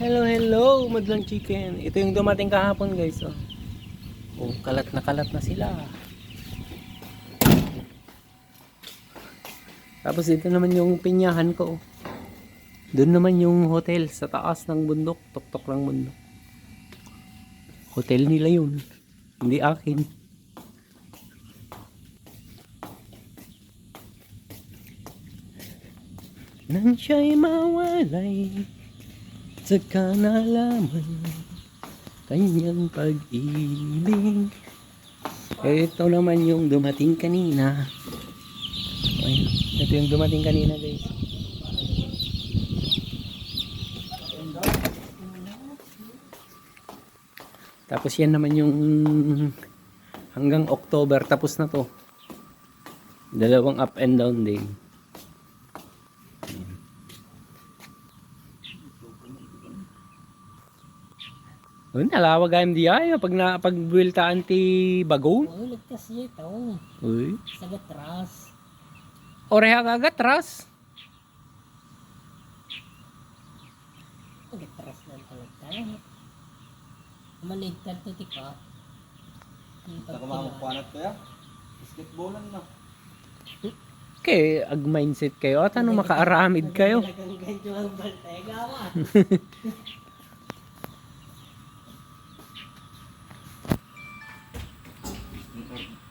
Hello, hello, madlang chicken. Ito yung dumating kahapon, guys. Oh, oh kalat na kalat na sila. Tapos ito naman yung pinyahan ko. oh. Doon naman yung hotel sa taas ng bundok, tuktok ng bundok. Hotel nila yun. Hindi akin. Nang siya'y mawalay Saka nalaman Kanyang pag-ibig Ito naman yung dumating kanina Ayun, Ito yung dumating kanina guys Tapos yan naman yung hanggang October tapos na to. Dalawang up and down day. Oh, nalawag ang di ay pag na pag buweltaan ti bagon. Oh, ligtas siya ito. Uy. Sa gatras. Oreha kagatras. Gatras lang talaga. Maligtan to tika. Sa kumamukwanat ko ya. Basketballan na. Kay ag mindset kayo at ano makaaramid kayo. Amen.